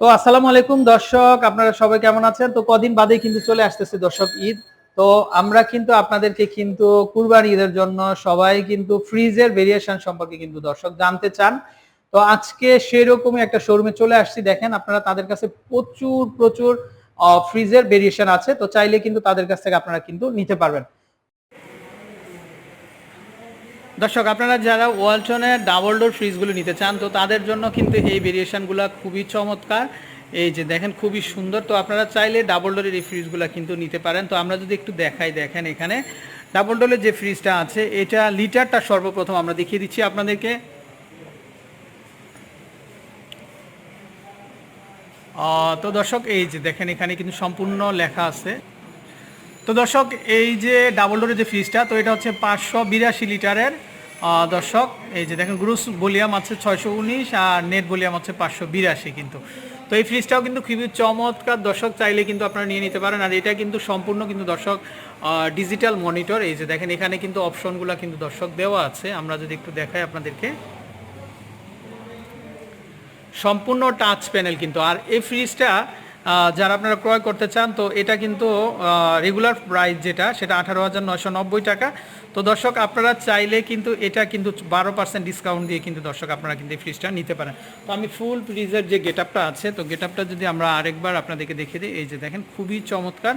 তো আসসালামু আলাইকুম, দর্শক। আপনারা সবাই কেমন আছেন? তো কদিন বাদে কিন্তু চলে আসতেছে দর্শক ঈদ। তো আমরা কিন্তু আপনাদেরকে কিন্তু কুরবান ঈদের জন্য সবাই কিন্তু ফ্রিজের ভেরিয়েশন সম্পর্কে কিন্তু দর্শক জানতে চান। তো আজকে সেরকমই একটা শোরুমে চলে আসছি। দেখেন, আপনারা তাদের কাছে প্রচুর প্রচুর ফ্রিজের ভেরিয়েশন আছে। তো চাইলে কিন্তু তাদের কাছ থেকে আপনারা কিন্তু নিতে পারবেন। দর্শক, আপনারা যারা ওয়ালটনের ডাবল ডোর ফ্রিজগুলো নিতে চান, তো তাদের জন্য কিন্তু এই ভেরিয়েশনগুলো খুবই চমৎকার। এই যে দেখেন, খুবই সুন্দর। তো আপনারা চাইলে ডাবল ডোরের এই ফ্রিজগুলো কিন্তু নিতে পারেন। তো আমরা যদি একটু দেখাই, দেখেন এখানে ডাবল ডোরের যে ফ্রিজটা আছে, এটা লিটারটা সর্বপ্রথম আমরা দেখিয়ে দিচ্ছি আপনাদেরকে। তো দর্শক, এই যে দেখেন, এখানে কিন্তু সম্পূর্ণ লেখা আছে। তো দর্শক, এই যে ডাবল ডোরের যে ফ্রিজটা তো এটা হচ্ছে পাঁচশো বিরাশি লিটারের দর্শক, এই যে দেখেন গ্রুস বলিয়াম আছে ছয়শো উনিশ আর নেট বলিয়াম আছে পাঁচশো বিরাশি কিন্তু। তো এই ফ্রিজটাও কিন্তু খুবই চমৎকার। দর্শক চাইলে কিন্তু আপনারা নিয়ে নিতে পারেন। আর এটা কিন্তু সম্পূর্ণ কিন্তু দর্শক ডিজিটাল মনিটর এই যে দেখেন, এখানে কিন্তু অপশনগুলো কিন্তু দর্শক দেওয়া আছে। আমরা যদি একটু দেখাই আপনাদেরকে। সম্পূর্ণ টাচ প্যানেল কিন্তু। আর এই ফ্রিজটা যারা আপনারা ক্রয় করতে চান, তো এটা কিন্তু রেগুলার প্রাইস যেটা, সেটা আঠারো হাজার নয়শো নব্বই টাকা। তো দর্শক, আপনারা চাইলে কিন্তু এটা কিন্তু বারো পার্সেন্ট ডিসকাউন্ট দিয়ে কিন্তু দর্শক আপনারা কিন্তু এই ফ্রিজটা নিতে পারেন। তো আমি ফুল ফ্রিজের যে গেট আপটা আছে, তো গেট আপটা যদি আমরা আরেকবার আপনাদেরকে দেখিয়ে দিই, এই যে দেখেন, খুবই চমৎকার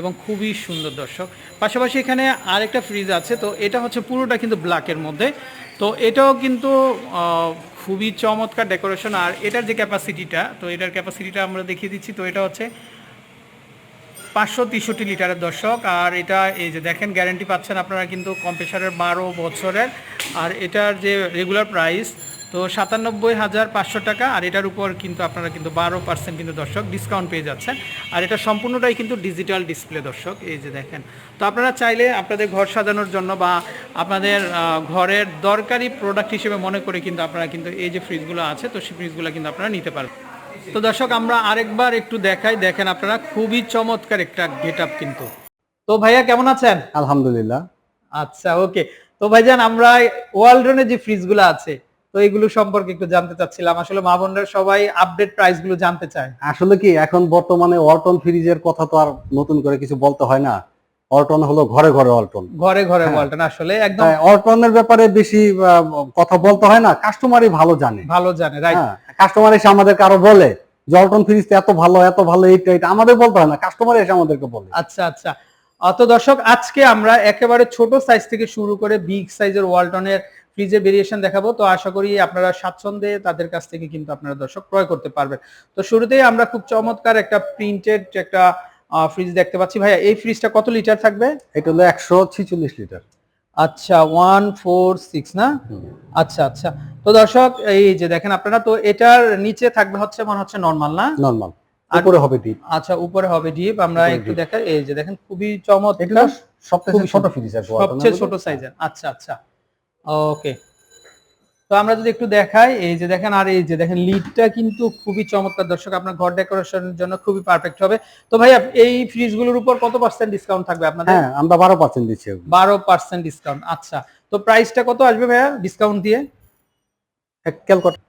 এবং খুবই সুন্দর দর্শক। পাশাপাশি এখানে আরেকটা ফ্রিজ আছে, তো এটা হচ্ছে পুরোটা কিন্তু ব্ল্যাকের মধ্যে। তো এটাও কিন্তু খুবই চমৎকার ডেকোরেশন আর এটার যে ক্যাপাসিটিটা তো এটার ক্যাপাসিটিটা আমরা দেখিয়ে দিচ্ছি, তো এটা হচ্ছে পাঁচশো তেষট্টি লিটারের দর্শক, আর এটা এই যে দেখেন গ্যারেন্টি পাচ্ছেন আপনারা কিন্তু কম্প্রেসারের বারো বছরের, আর এটার যে রেগুলার প্রাইস তো সাতানব্বই হাজার পাঁচশো টাকা আর এটার উপর কিন্তু আপনারা কিন্তু বারো পার্সেন্ট কিন্তু দর্শক ডিসকাউন্ট পেয়ে যাচ্ছেন। আর এটা সম্পূর্ণটাই কিন্তু ডিজিটাল ডিসপ্লে দর্শক এই যে দেখেন। তো আপনারা চাইলে আপনাদের ঘর সাজানোর জন্য বা আপনাদের ঘরের দরকারি প্রোডাক্ট হিসেবে মনে করে কিন্তু আপনারা কিন্তু এই যে ফ্রিজগুলো আছে তো সেই ফ্রিজগুলো কিন্তু আপনারা নিতে পারবেন। তো দর্শক আমরা আরেকবার একটু দেখাই। দেখেন আপনারা খুবই চমৎকার একটা গেট আপ কিন্তু। তো ভাইয়া কেমন আছেন? আলহামদুলিল্লাহ। আচ্ছা ওকে তো ভাইজান আমরা ওয়ালডনের যে ফ্রিজগুলো আছে তো এগুলো সম্পর্কে একটু জানতে চাচ্ছিলাম। আসলে মা বোনরা সবাই আপডেট প্রাইসগুলো জানতে চায়। আসলে কি এখন বর্তমানে ওয়ালটন ফ্রিজের কথা তো আর নতুন করে কিছু বলতে হয় না। ওয়ালটন হলো ঘরে ঘরে ওয়ালটন ঘরে ঘরে হ্যাঁ। ওয়ালটন আসলে একদম তাই ওয়ালটনের ব্যাপারে বেশি কথা বলতে হয় না কাস্টমারই ভালো জানে। ভালো জানে রাইট হ্যাঁ কাস্টমার এসে আমাদেরকে আরও বলে যে ওয়ালটন ফ্রিজ এত ভালো এত ভালো এইটা এটা আমাদের বলতে হয় না কাস্টমার এসে আমাদেরকে বলে। আচ্ছা আচ্ছা। অত দর্শক আজকে আমরা একেবারে ছোট সাইজ থেকে শুরু করে বিগ সাইজের ওয়ালটনের ফ্রিজের ভেরিয়েশন দেখাবো। তো আশা করি আপনারা স্বাচ্ছন্দ্যে তাদের কাছ থেকে কিন্তু আপনারা দর্শক ক্রয় করতে পারবেন। তো শুরুতেই আমরা খুব চমৎকার একটা প্রিন্টেড একটা ফ্রিজ দেখতে পাচ্ছি। ভাইয়া এই ফ্রিজটা কত লিটার থাকবে? এটা হলো একশো ছিচল্লিশ লিটার আচ্ছা ওয়ান ফোর সিক্স না? আচ্ছা আচ্ছা। তো দর্শক এই যে দেখেন আপনারা তো এটার নিচে থাকবে হচ্ছে মনে হচ্ছে নর্মাল না? নর্মাল আর- উপরে হবে ডিপ আচ্ছা উপরে হবে ডিপ আমরা একটু। দেখাই এই যে দেখেন খুবই চমৎকার। খুবই ছোট ফ্রিজ সবচেয়ে ছোট সাইজের আচ্ছা আচ্ছা। ওকে তো আমরা যদি একটু দেখাই এই যে দেখেন আর এই যে দেখেন লিডটা কিন্তু খুবই চমৎকার। দর্শক আপনার ঘর ডেকোরেশনের জন্য খুবই পারফেক্ট হবে। তো ভাইয়া এই ফ্রিজগুলোর উপর কত পার্সেন্ট ডিসকাউন্ট থাকবে আপনাদের? হ্যাঁ আমরা বারো পার্সেন্ট দিচ্ছি। বারো পার্সেন্ট ডিসকাউন্ট আচ্ছা। তো প্রাইসটা কত আসবে ভাইয়া ডিসকাউন্ট দিয়ে? এক ক্যালকুলেটর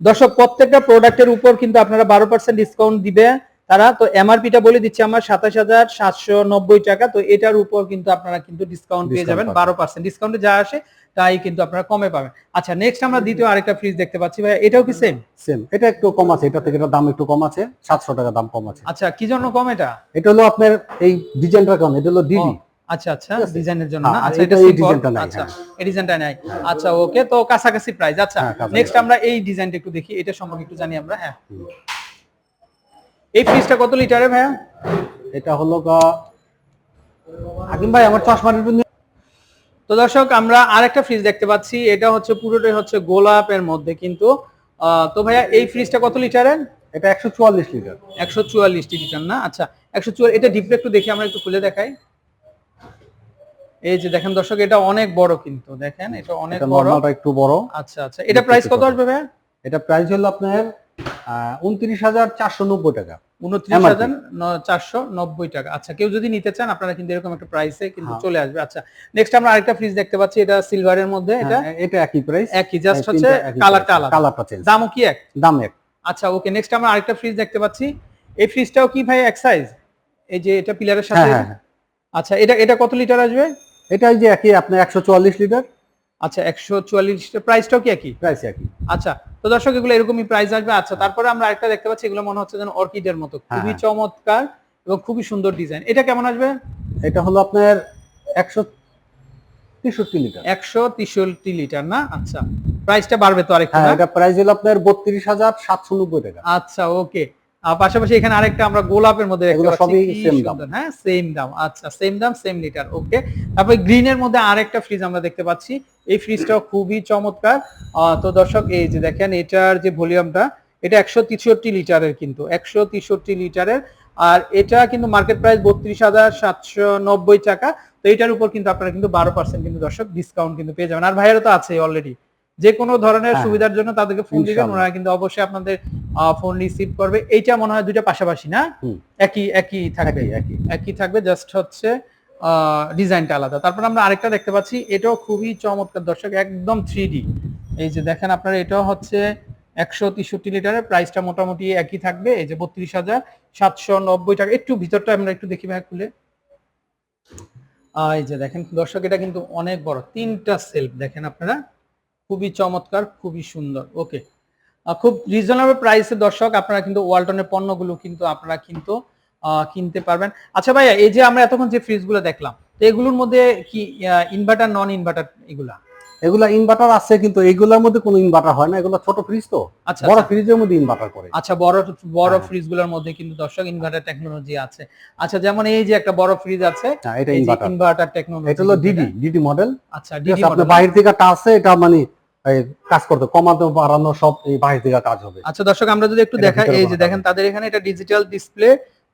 দর্শক প্রত্যেকটা প্রোডাক্টের উপর কিন্তু আপনারা বারো পার্সেন্ট ডিসকাউন্ট দিবে তারা। তো এমআরপিটা বলে দিচ্ছে আমার সাতাশ হাজার সাতশো নব্বই টাকা। তো এটার উপর কিন্তু আপনারা কিন্তু ডিসকাউন্ট পেয়ে যাবেন। বারো পার্সেন্ট ডিসকাউন্টে যা আসে তাই কিন্তু আপনারা কমে পাবেন। আচ্ছা নেক্সট আমরা দ্বিতীয় আরেকটা ফ্রিজ দেখতে পাচ্ছি। ভাই এটাও কি সেম সেম এটা একটু কম আছে এটা থেকে এটার দাম একটু কম আছে সাতশো টাকা দাম কম আছে। আচ্ছা কি জন্য কম এটা? এটা হলো আপনার এই ডিজাইনটার কারণে এটা হলো ডিডি আচ্ছা আচ্ছা ডিজাইনের জন্য হ্যাঁ, না আচ্ছা এটা এটা এই ডিজাইনটা নাই, আচ্ছা হ্যাঁ। এই ডিজাইনটা নাই। আচ্ছা ওকে তো কাছাকাছি প্রাইস আচ্ছা হ্যাঁ, নেক্সট আমরা এই ডিজাইনটা একটু দেখি এটা সম্পর্কে একটু জানি আমরা হ্যাঁ। এই ফ্রিজটা কত লিটারে ভাইয়া? এটা হলো গা হাকিম ভাই আমার চশমার তো দর্শক আমরা আরেকটা ফ্রিজ দেখতে পাচ্ছি। এটা হচ্ছে পুরোটাই হচ্ছে গোলাপের মধ্যে কিন্তু তো ভাইয়া এই ফ্রিজটা কত লিটারের? এটা একশো চুয়াল্লিশ লিটার। একশো চুয়াল্লিশ লিটার না? আচ্ছা একশো চুয়াল্লিশ এটা ডিপটা একটু দেখি আমরা একটু খুলে দেখাই। এই যে দেখেন দর্শক এটা অনেক বড় কিন্তু দেখেন এটা অনেক বড়। একটু বড়। আচ্ছা আচ্ছা এটা প্রাইস কত আসবে ভাইয়া? এটা প্রাইস হলো আপনার উনত্রিশ হাজার চারশো নব্বই টাকা। উনত্রিশ হাজার চারশো নব্বই টাকা। আচ্ছা কেউ যদি নিতে চান আপনারা কিন্তু এরকম একটা প্রাইসে কিন্তু হ্যাঁ। চলে আসবে। আচ্ছা নেক্সট আমরা আরেকটা ফ্রিজ দেখতে পাচ্ছি। এটা সিলভারের মধ্যে এটা? হ্যাঁ, এটা একই প্রাইস একই জাস্ট হচ্ছে কালারটা আলাদা। কালারটা চেঞ্জ দামও কি এক? দাম এক। আচ্ছা ওকে নেক্সট আমরা আরেকটা ফ্রিজ দেখতে পাচ্ছি। এই ফ্রিজটাও কি ভাই এক সাইজ এই যে এটা পিলারের হ্যাঁ সাথে? হ্যাঁ হ্যাঁ। আচ্ছা এটা এটা কত লিটার আসবে? এটা যে একই আপনার একশো চুয়াল্লিশ লিটার আচ্ছা একশো চুয়াল্লিশ প্রাইসটাও কি একই? প্রাইস একই। আচ্ছা দর্শক এগুলো এরকমই প্রাইস আসবে। আচ্ছা তারপরে আমরা আরেকটা দেখতে পাচ্ছি এগুলো মনে হচ্ছে যেন অর্কিডের মতো। খুবই হ্যাঁ। চমৎকার এবং খুবই সুন্দর ডিজাইন এটা কেমন আসবে? এটা হলো আপনার একশো তেষট্টি লিটার। একশো তেষট্টি লিটার না? আচ্ছা প্রাইসটা বাড়বে তো আরেকটু হ্যাঁ এটা প্রাইস হলো আপনার বত্রিশ হাজার সাতশো নব্বই টাকা। আচ্ছা ওকে পাশাপাশি এখানে আরেকটা আমরা গোলাপের মধ্যে এগুলো সবই দাম। হ্যাঁ সেম দাম। আচ্ছা সেম দাম সেম লিটার ওকে তারপরে গ্রিনের মধ্যে আরেকটা ফ্রিজ আমরা দেখতে পাচ্ছি। এই ফ্রিজটাও খুবই চমৎকার। তো দর্শক এই যে দেখেন এটার যে ভলিউমটা এটা একশো তেষট্টি লিটারের কিন্তু একশো তেষট্টি লিটারের আর এটা কিন্তু মার্কেট প্রাইস বত্রিশ হাজার সাতশো নব্বই টাকা। তো এটার উপর কিন্তু আপনারা কিন্তু বারো পার্সেন্ট কিন্তু দর্শক ডিসকাউন্ট কিন্তু পেয়ে যাবেন। আর ভাইয়েরও তো আছে অলরেডি যে কোনো ধরনের হ্যাঁ। সুবিধার জন্য তাদেরকে ফোন দিবেন ওনারা কিন্তু অবশ্যই আপনাদের ফোন রিসিভ করবে। এইটা মনে হয় দুইটা পাশাপাশি না? একই একই থাকবে একই। থাকবে জাস্ট হচ্ছে ডিজাইনটা আলাদা। তারপর আমরা আরেকটা দেখতে পাচ্ছি এটাও খুবই চমৎকার দর্শক একদম থ্রি এই যে দেখেন আপনারা এটাও হচ্ছে একশো তেষট্টি লিটারের প্রাইসটা মোটামুটি একই থাকবে এই যে বত্রিশ হাজার সাতশো নব্বই টাকা। একটু ভিতরটা আমরা একটু দেখি ভাই খুলে। এই যে দেখেন দর্শক এটা কিন্তু অনেক বড় তিনটা সেলফ দেখেন আপনারা। খুবই চমৎকার খুবই সুন্দর। ওকে। খুব রিজনেবল প্রাইসে দর্শক আপনারা কিন্তু ওয়ালটনের পণ্যগুলো কিন্তু আপনারা কিন্তু কিনতে পারবেন। আচ্ছা ভাইয়া এই যে আমরা এতক্ষণ যে ফ্রিজগুলো দেখলাম তো এগুলোর মধ্যে কি ইনভার্টার নন ইনভার্টার এগুলা? এগুলা ইনভার্টার আছে কিন্তু এগুলোর মধ্যে কোনো ইনভার্টার হয় না। এগুলো ছোট ফ্রিজ তো। আচ্ছা বড় আচ্ছা। ফ্রিজের মধ্যে ইনভার্টার করে। আচ্ছা বড় বড় হ্যাঁ। ফ্রিজগুলোর মধ্যে কিন্তু দর্শক ইনভার্টার টেকনোলজি আছে। আচ্ছা যেমন এই যে একটা বড় ফ্রিজ আছে হ্যাঁ এটা ইনভার্টার ইনভার্টার টেকনোলজি এটা হলো ডিডি ডিডি মডেল আচ্ছা ডিডি আছে আপনার বাইরে থেকে টাচ আছে এটা মানে কাজ করতে কমাতে বাড়ানো সব এই বাইরে থেকে কাজ হবে। আচ্ছা দর্শক আমরা যদি একটু ভিতরে এই যে দেখেন তাদের এখানে এটা ডিজিটাল ডিসপ্লে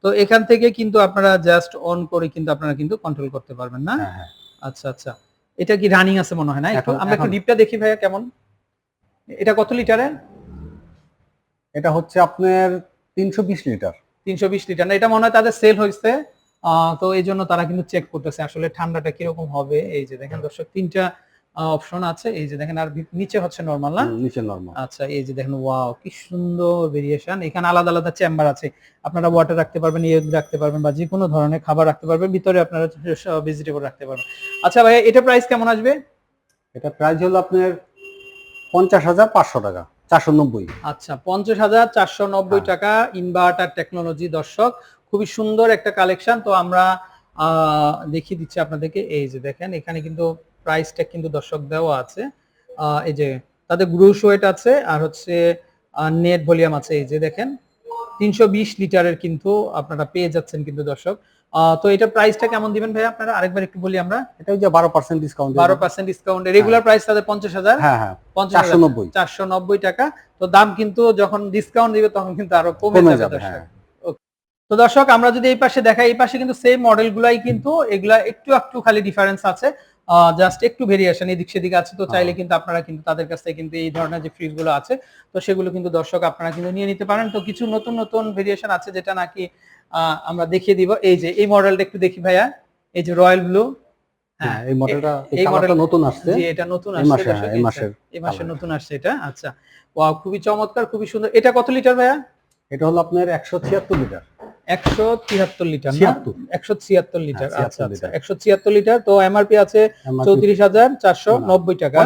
তো এখান থেকে কিন্তু আপনারা জাস্ট অন করে কিন্তু আপনারা কিন্তু কন্ট্রোল করতে পারবেন না? হ্যাঁ হ্যাঁ। আচ্ছা আচ্ছা। এটা কি রানিং আছে মনে হয় না? একটু আমরা একটু ডিপটা দেখি ভাইয়া কেমন? এটা কত লিটারের? এটা হচ্ছে আপনার তিনশো বিশ লিটার। তিনশো বিশ লিটার। না এটা মনে হয় তাদের সেল হয়েছে। তো এই জন্য তারা কিন্তু চেক করতেছে আসলে ঠান্ডাটা কীরকম হবে। এই যে দেখেন দর্শক তিনটা অপশন আছে। এই যে দেখেন আর নিচে হচ্ছে নর্মাল না? নিচে নর্মাল আচ্ছা এই যে দেখেন ওয়াও কি সুন্দর ভেরিয়েশন এখানে আলাদা আলাদা চেম্বার আছে। আপনারা ওয়াটার রাখতে পারবেন এগ রাখতে পারবেন বা যে কোনো ধরনের খাবার রাখতে পারবেন। ভিতরে আপনারা ভেজিটেবল রাখতে পারবেন। আচ্ছা ভাইয়া এটা প্রাইস কেমন আসবে? এটা প্রাইস হলো আপনার পঞ্চাশ হাজার পাঁচশো টাকা চারশো নব্বই। আচ্ছা পঞ্চাশ হাজার চারশো নব্বই হ্যাঁ। টাকা ইনভার্টার টেকনোলজি দর্শক। খুবই সুন্দর একটা কালেকশন তো আমরা দেখিয়ে দিচ্ছি আপনাদেরকে। এই যে দেখেন এখানে কিন্তু প্রাইসটা কিন্তু দর্শক দেওয়া আছে। এই যে তাদের গ্রুস ওয়েট আছে আর হচ্ছে নেট ভলিউম আছে। এই যে দেখেন তিনশো বিশ লিটারের কিন্তু আপনারা পেয়ে যাচ্ছেন কিন্তু দর্শক। তো এটা প্রাইসটা কেমন দিবেন ভাই আপনারা? আরেকবার একটু বলি আমরা। এটা ওই যে বারো পার্সেন্ট ডিসকাউন্ট বারো পার্সেন্ট ডিসকাউন্ট রেগুলার প্রাইস তাদের পঞ্চাশ হাজার। হ্যাঁ হ্যাঁ। চারশো নব্বই। টাকা। তো দাম কিন্তু যখন ডিসকাউন্ট দিবে তখন কিন্তু আরও কমে যাবে। হ্যাঁ। তো দর্শক আমরা যদি এই পাশে দেখাই এই পাশে কিন্তু সেম মডেল গুলাই কিন্তু এগুলা একটু একটু খালি ডিফারেন্স আছে। জাস্ট একটু ভেরিয়েশন এদিক সেদিক আছে তো চাইলে কিন্তু আপনারা কিন্তু তাদের কাছ থেকে কিন্তু এই ধরনের যে ফ্রিজগুলো আছে তো সেগুলো কিন্তু দর্শক আপনারা কিন্তু নিয়ে নিতে পারেন। তো কিছু নতুন নতুন ভেরিয়েশন আছে যেটা নাকি আমরা দেখিয়ে দিব। এই যে এই মডেলটা একটু দেখি ভাইয়া। এই যে রয়্যাল ব্লু হ্যাঁ এই মডেলটা এই মডেলটা নতুন আসছে। জি এটা নতুন আসছে মাসে হ্যাঁ, এই এই এই মাসে নতুন আসছে এটা। আচ্ছা ওয়াও খুবই চমৎকার খুবই সুন্দর। এটা কত লিটার ভাইয়া? এটা হলো আপনার একশো ছিয়াত্তর লিটার একশো তিয়াত্তর লিটার একশো ছিয়াত্তর লিটার হ্যাঁ, আচ্ছা আচ্ছা। একশো ছিয়াত্তর লিটার তো এমআরপি আছে চৌত্রিশ হাজার চারশো নব্বই টাকা।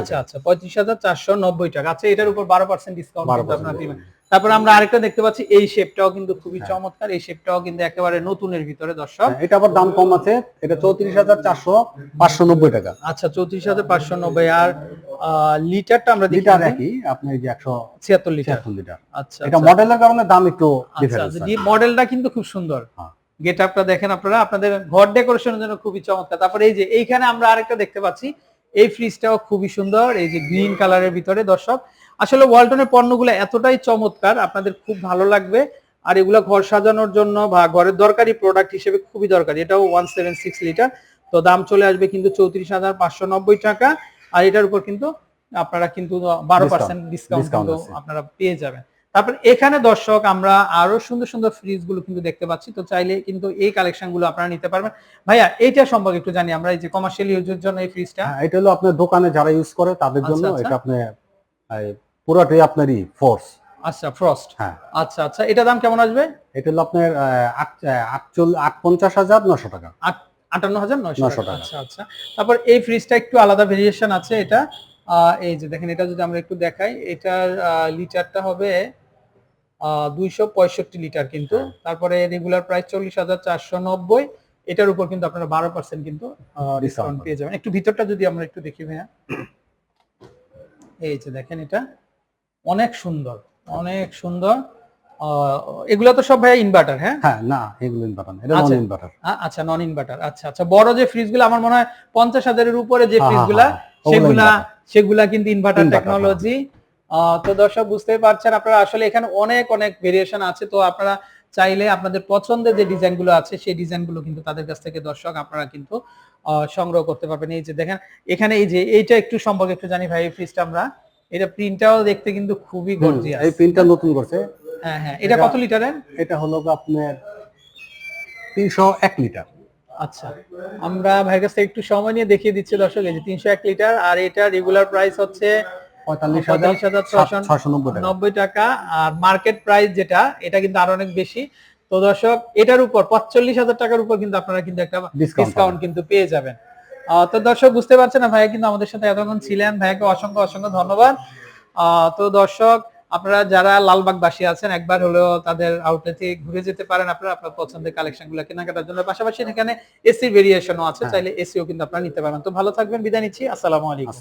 আচ্ছা আচ্ছা পঁয়ত্রিশ হাজার চারশো নব্বই টাকা। আচ্ছা এটার উপর বারো পার্সেন্ট ডিসকাউন্ট আপনার দিবেন। তারপর আমরা আরেকটা দেখতে পাচ্ছি এই শেপটাও কিন্তু খুবই হ্যাঁ। চমৎকার এই শেপটাও কিন্তু একেবারে নতুনের ভিতরে দর্শক। হ্যাঁ, এটা আবার দাম কম আছে এটা চৌত্রিশ হাজার চারশো পাঁচশো নব্বই টাকা। আচ্ছা চৌত্রিশ হাজার পাঁচশো নব্বই। আর লিটারটা আমরা লিটার একই আপনার এই যে একশো ছিয়াত্তর লিটার লিটার আচ্ছা এটা আচ্ছা। মডেলের কারণে দাম একটু আচ্ছা মডেলটা কিন্তু খুব সুন্দর। হ্যাঁ। গেট আপটা দেখেন আপনারা আপনাদের ঘর ডেকোরেশনের জন্য খুবই চমৎকার। তারপরে এই যে এইখানে আমরা আরেকটা দেখতে পাচ্ছি এই ফ্রিজটাও খুবই সুন্দর এই যে গ্রিন কালারের ভিতরে দর্শক। আসলে ওয়ালটনের পণ্যগুলো এতটাই চমৎকার আপনাদের খুব ভালো লাগবে। আর এগুলা ঘর সাজানোর জন্য বা ঘরের দরকারি প্রোডাক্ট হিসেবে খুবই দরকারি। এটাও ওয়ান সেভেন সিক্স লিটার তো দাম চলে আসবে কিন্তু চৌত্রিশ হাজার পাঁচশো নব্বই টাকা। আর এটার উপর কিন্তু আপনারা কিন্তু বারো পার্সেন্ট ডিসকাউন্ট। আপনারা পেয়ে যাবেন। তারপর এখানে দর্শক আমরা আরও সুন্দর সুন্দর ফ্রিজগুলো কিন্তু দেখতে পাচ্ছি। তো চাইলে কিন্তু এই কালেকশনগুলো আপনারা নিতে পারবেন। ভাইয়া এইটা সম্পর্কে একটু জানি আমরা এই যে কমার্শিয়াল ইউজের জন্য এই ফ্রিজটা হ্যাঁ, এটা হলো আপনার দোকানে যারা ইউজ করে তাদের জন্য আচ্ছা, আচ্ছা। এটা আপনি পুরোটাই আপনারই ফোর্স আচ্ছা ফ্রস্ট হ্যাঁ। আচ্ছা আচ্ছা এটা দাম কেমন আসবে? এটা হলো আপনার আটচল্লিশ আট পঞ্চাশ হাজার নশো টাকা। আট- আটান্ন হাজার 900 টাকা। আচ্ছা আচ্ছা। তারপর এই ফ্রিজটা একটু আলাদা ভেরিয়েশন আছে এটা। এই যে দেখেন এটা যদি আমরা একটু দেখাই এটার লিটারটা হবে দুইশো পঁয়ষট্টি লিটার কিন্তু। তারপরে রেগুলার প্রাইস চল্লিশ হাজার চারশো নব্বই। এটার উপর কিন্তু আপনারা বারো পার্সেন্ট কিন্তু ডিসকাউন্ট পেয়ে যাবেন। একটু ভিতরটা যদি আমরা একটু দেখি ভাইয়া এই যে দেখেন এটা। অনেক সুন্দর অনেক সুন্দর। এগুলো তো সব ভাইয়া ইনভার্টার হ্যাঁ? হ্যাঁ না এগুলো ইনভার্টার এটা নন আচ্ছা। ইনভার্টার আচ্ছা নন ইনভার্টার আচ্ছা আচ্ছা। বড় যে ফ্রিজগুলো আমার মনে হয় পঞ্চাশ হাজারের উপরে যে হ্যাঁ, ফ্রিজগুলা হ্যাঁ, হ্যাঁ, সেগুলা সেগুলা কিন্তু ইনভার্টার টেকনোলজি তো দর্শক বুঝতেই পারছেন আপনারা আসলে এখানে অনেক অনেক ভেরিয়েশন আছে। তো আপনারা চাইলে আপনাদের পছন্দের যে ডিজাইনগুলো আছে সেই ডিজাইনগুলো কিন্তু তাদের কাছ থেকে দর্শক আপনারা কিন্তু সংগ্রহ করতে পারবেন। এই যে দেখেন এখানে এই যে এইটা একটু সম্পর্কে একটু জানি ভাই এই ফ্রিজটা আমরা এটা প্রিন্টটাও দেখতে কিন্তু খুবই গর্জিয়াস এই প্রিন্টটা নতুন করছে। হ্যাঁ হ্যাঁ। এটা কত লিটারের এটা হলো আপনার তিনশো এক লিটার আচ্ছা। আমরা ভাইয়ের কাছে একটু সময় নিয়ে দেখিয়ে দিচ্ছি দর্শক এই যে তিনশো এক লিটার আর এটা রেগুলার প্রাইস হচ্ছে পঁয়তাল্লিশ পঁয়তাল্লিশ হাজার ছশো- ছশো নব্বই টাকা। আর মার্কেট প্রাইস যেটা এটা কিন্তু আরও অনেক বেশি। তো দর্শক এটার উপর পঁয়তাল্লিশ হাজার টাকার উপর কিন্তু আপনারা কিন্তু একটা ডিসকাউন্ট কিন্তু পেয়ে যাবেন। তো দর্শক বুঝতে পারছেন না ভাইয়া কিন্তু আমাদের সাথে এতক্ষণ ছিলেন। ভাইয়াকে অসংখ্য অসংখ্য ধন্যবাদ। আহ, তো দর্শক আপনারা যারা লালবাগবাসী আছেন একবার হলেও তাদের আউটলেটে ঘুরে যেতে পারেন। আপনারা আপনার পছন্দের কালেকশনগুলো কেনাকাটার জন্য। পাশাপাশি এখানে এসি ভেরিয়েশনও আছে হ্যাঁ। চাইলে এসিও কিন্তু আপনারা নিতে পারেন তো ভালো থাকবেন বিদায় নিচ্ছি। আসসালামু আলাইকুম।